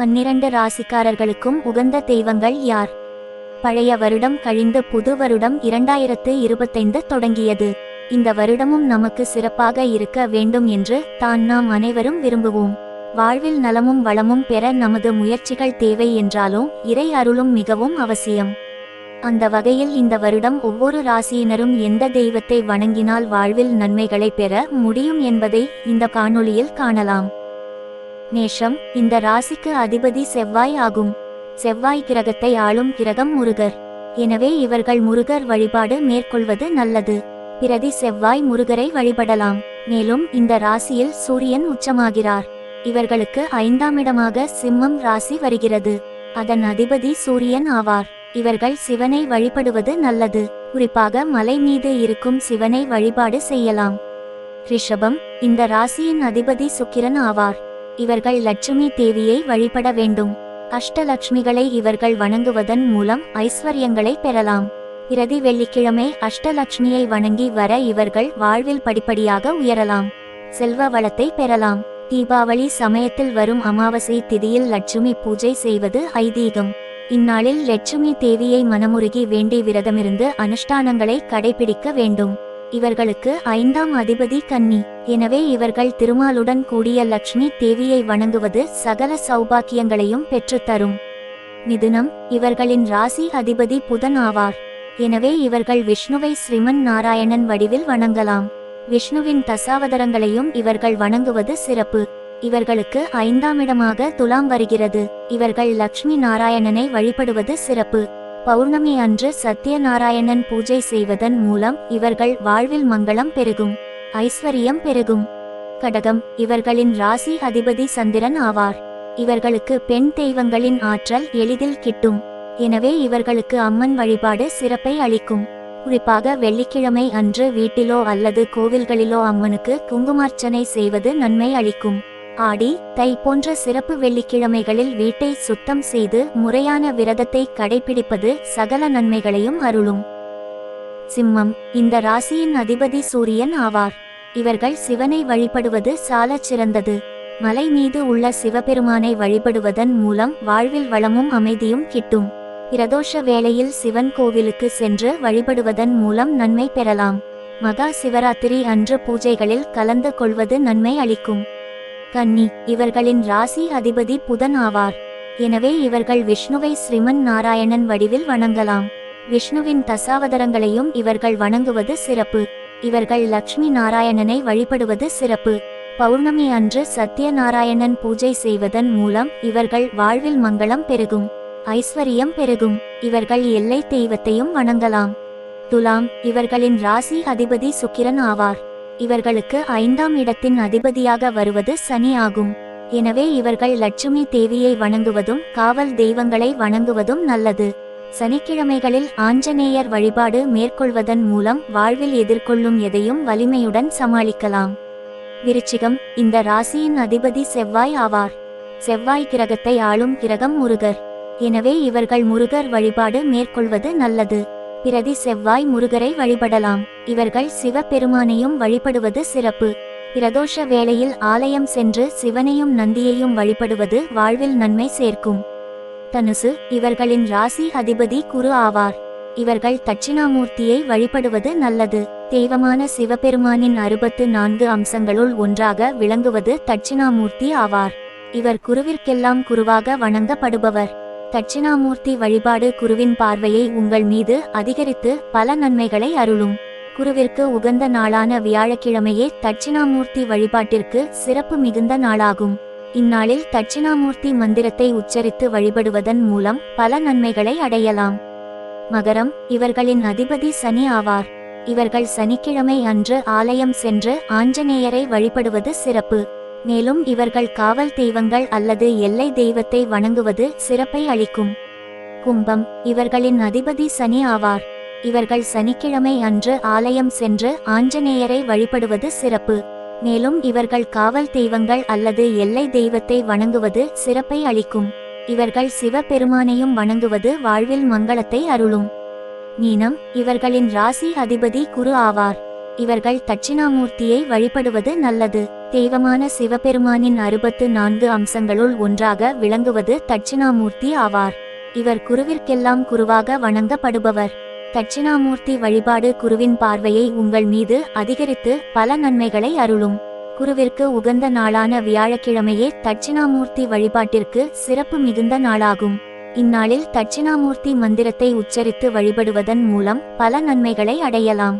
பன்னிரண்டு ராசிக்காரர்களுக்கும் உகந்த தெய்வங்கள் யார்? பழைய வருடம் கழிந்து புது வருடம் இரண்டாயிரத்து இருபத்தைந்து தொடங்கியது. இந்த வருடமும் நமக்கு சிறப்பாக இருக்க வேண்டும் என்று தான் நாம் அனைவரும் விரும்புவோம். வாழ்வில் நலமும் வளமும் பெற நமது முயற்சிகள் தேவை என்றாலும் இறை அருளும் மிகவும் அவசியம். அந்த வகையில் இந்த வருடம் ஒவ்வொரு ராசியினரும் எந்த தெய்வத்தை வணங்கினால் வாழ்வில் நன்மைகளை பெற முடியும் என்பதை இந்த காணொளியில் காணலாம். நேஷம் இந்த ராசிக்கு அதிபதி செவ்வாய் ஆகும். செவ்வாய் கிரகத்தை ஆளும் கிரகம் முருகர். எனவே இவர்கள் முருகர் வழிபாடு மேற்கொள்வது நல்லது. பிரதி செவ்வாய் முருகரை வழிபடலாம். மேலும் இந்த ராசியில் சூரியன் உச்சமாகிறார். இவர்களுக்கு ஐந்தாம் இடமாக சிம்மம் ராசி வருகிறது. அதன் அதிபதி சூரியன் ஆவார். இவர்கள் சிவனை வழிபடுவது நல்லது. குறிப்பாக மலை மீது இருக்கும் சிவனை வழிபாடு செய்யலாம். ரிஷபம் இந்த ராசியின் அதிபதி சுக்கிரன் ஆவார். இவர்கள் லட்சுமி தேவியை வழிபட வேண்டும். அஷ்டலட்சுமிகளை இவர்கள் வணங்குவதன் மூலம் ஐஸ்வர்யங்களை பெறலாம். பிரதி வெள்ளிக்கிழமை அஷ்டலட்சுமியை வணங்கி வர இவர்கள் வாழ்வில் படிப்படியாக உயரலாம். செல்வ வளத்தை பெறலாம். தீபாவளி சமயத்தில் வரும் அமாவாசை திதியில் லட்சுமி பூஜை செய்வது ஐதீகம். இந்நாளில் லட்சுமி தேவியை மனமுருகி வேண்டி விரதமிருந்து அனுஷ்டானங்களை கடைபிடிக்க வேண்டும். இவர்களுக்கு ஐந்தாம் அதிபதி கன்னி. எனவே இவர்கள் திருமாலுடன் கூடிய லட்சுமி தேவியை வணங்குவது சகல சௌபாக்கியங்களையும் பெற்றுத்தரும் மிதுனம் இவர்களின் ராசி அதிபதி புதன் ஆவார். எனவே இவர்கள் விஷ்ணுவை ஸ்ரீமன் நாராயணன் வடிவில் வணங்கலாம். விஷ்ணுவின் தசாவதரங்களையும் இவர்கள் வணங்குவது சிறப்பு. இவர்களுக்கு ஐந்தாம் இடமாக துலாம் வருகிறது. இவர்கள் லட்சுமி நாராயணனை வழிபடுவது சிறப்பு. பௌர்ணமி அன்று சத்யநாராயணன் பூஜை செய்வதன் மூலம் இவர்கள் வாழ்வில் மங்களம் பெருகும் ஐஸ்வர்யம் பெருகும். கடகம் இவர்களின் ராசி அதிபதி சந்திரன் ஆவார். இவர்களுக்கு பெண் தெய்வங்களின் ஆற்றல் எளிதில் கிட்டும். எனவே இவர்களுக்கு அம்மன் வழிபாடு சிறப்பை அளிக்கும். குறிப்பாக வெள்ளிக்கிழமை அன்று வீட்டிலோ அல்லது கோவில்களிலோ அம்மனுக்கு குங்குமார்ச்சனை செய்வது நன்மை அளிக்கும். ஆடி தை போன்ற சிறப்பு வெள்ளிக்கிழமைகளில் வீட்டை சுத்தம் செய்து முறையான விரதத்தை கடைபிடிப்பது சகல நன்மைகளையும் அருளும். சிம்மம் இந்த ராசியின் அதிபதி சூரியன் ஆவார். இவர்கள் சிவனை வழிபடுவது சாலச் சிறந்தது. மலை மீது உள்ள சிவபெருமானை வழிபடுவதன் மூலம் வாழ்வில் வளமும் அமைதியும் கிட்டும். பிரதோஷ வேளையில் சிவன் கோவிலுக்கு சென்று வழிபடுவதன் மூலம் நன்மை பெறலாம். மகா சிவராத்திரி அன்று பூஜைகளில் கலந்து கொள்வது நன்மை அளிக்கும். கன்னி இவர்களின் ராசி அதிபதி புதன் ஆவார். எனவே இவர்கள் விஷ்ணுவை ஸ்ரீமன் நாராயணன் வடிவில் வணங்கலாம். விஷ்ணுவின் தசாவதரங்களையும் இவர்கள் வணங்குவது சிறப்பு. இவர்கள் லக்ஷ்மி நாராயணனை வழிபடுவது சிறப்பு. பௌர்ணமி அன்று சத்யநாராயணன் பூஜை செய்வதன் மூலம் இவர்கள் வாழ்வில் மங்களம் பெருகும் ஐஸ்வர்யம் பெருகும். இவர்கள் எல்லை தெய்வத்தையும் வணங்கலாம். துலாம் இவர்களின் ராசி அதிபதி சுக்கிரன் ஆவார். இவர்களுக்கு ஐந்தாம் இடத்தின் அதிபதியாக வருவது சனி ஆகும் எனவே இவர்கள் லட்சுமி தேவியை வணங்குவதும் காவல் தெய்வங்களை வணங்குவதும் நல்லது. சனிக்கிழமைகளில் ஆஞ்சநேயர் வழிபாடு மேற்கொள்வதன் மூலம் வாழ்வில் எதிர்கொள்ளும் எதையும் வலிமையுடன் சமாளிக்கலாம். விருச்சிகம் இந்த ராசியின் அதிபதி செவ்வாய் ஆவார். செவ்வாய் கிரகத்தை ஆளும் கிரகம் முருகர். எனவே இவர்கள் முருகர் வழிபாடு மேற்கொள்வது நல்லது. பிரதி செவ்வாய் முருகரை வழிபடலாம். இவர்கள் சிவபெருமானையும் வழிபடுவது சிறப்பு. பிரதோஷ வேளையில் ஆலயம் சென்று சிவனையும் நந்தியையும் வழிபடுவது வாழ்வில் நன்மை சேர்க்கும். தனுசு இவர்களின் ராசி அதிபதி குரு ஆவார். இவர்கள் தட்சிணாமூர்த்தியை வழிபடுவது நல்லது. தெய்வமான சிவபெருமானின் அறுபத்து நான்கு அம்சங்களுள் ஒன்றாக விளங்குவது தட்சிணாமூர்த்தி ஆவார். இவர் குருவிற்கெல்லாம் குருவாக வணங்கப்படுபவர். தட்சிணாமூர்த்தி வழிபாடு குருவின் பார்வையை உங்கள் மீது அதிகரித்து பல நன்மைகளை அருளும். குருவிற்கு உகந்த நாளான வியாழக்கிழமையே தட்சிணாமூர்த்தி வழிபாட்டிற்கு சிறப்பு மிகுந்த நாளாகும். இந்நாளில் தட்சிணாமூர்த்தி மந்திரத்தை உச்சரித்து வழிபடுவதன் மூலம் பல நன்மைகளை அடையலாம். மகரம் இவர்களின் அதிபதி சனி ஆவார். இவர்கள் சனிக்கிழமை அன்று ஆலயம் சென்று ஆஞ்சநேயரை வழிபடுவது சிறப்பு. மேலும் இவர்கள் காவல் தெய்வங்கள் அல்லது எல்லை தெய்வத்தை வணங்குவது சிறப்பை அளிக்கும். கும்பம் இவர்களின் அதிபதி சனி ஆவார். இவர்கள் சனிக்கிழமை அன்று ஆலயம் சென்று ஆஞ்சநேயரை வழிபடுவது சிறப்பு. மேலும் இவர்கள் காவல் தெய்வங்கள் அல்லது எல்லை தெய்வத்தை வணங்குவது சிறப்பை அளிக்கும். இவர்கள் சிவபெருமானையும் வணங்குவது வாழ்வில் மங்களத்தை அருளும். மீனம் இவர்களின் ராசி அதிபதி குரு ஆவார். இவர்கள் தட்சிணாமூர்த்தியை வழிபடுவது நல்லது. தெய்வமான சிவபெருமானின் அறுபத்து நான்கு அம்சங்களுள் ஒன்றாக விளங்குவது தட்சிணாமூர்த்தி ஆவார். இவர் குருவிற்கெல்லாம் குருவாக வணங்கப்படுபவர். தட்சிணாமூர்த்தி வழிபாடு குருவின் பார்வையை உங்கள் மீது அதிகரித்து பல நன்மைகளை அருளும். குருவிற்கு உகந்த நாளான வியாழக்கிழமையே தட்சிணாமூர்த்தி வழிபாட்டிற்கு சிறப்பு மிகுந்த நாளாகும். இந்நாளில் தட்சிணாமூர்த்தி மந்திரத்தை உச்சரித்து வழிபடுவதன் மூலம் பல நன்மைகளை அடையலாம்.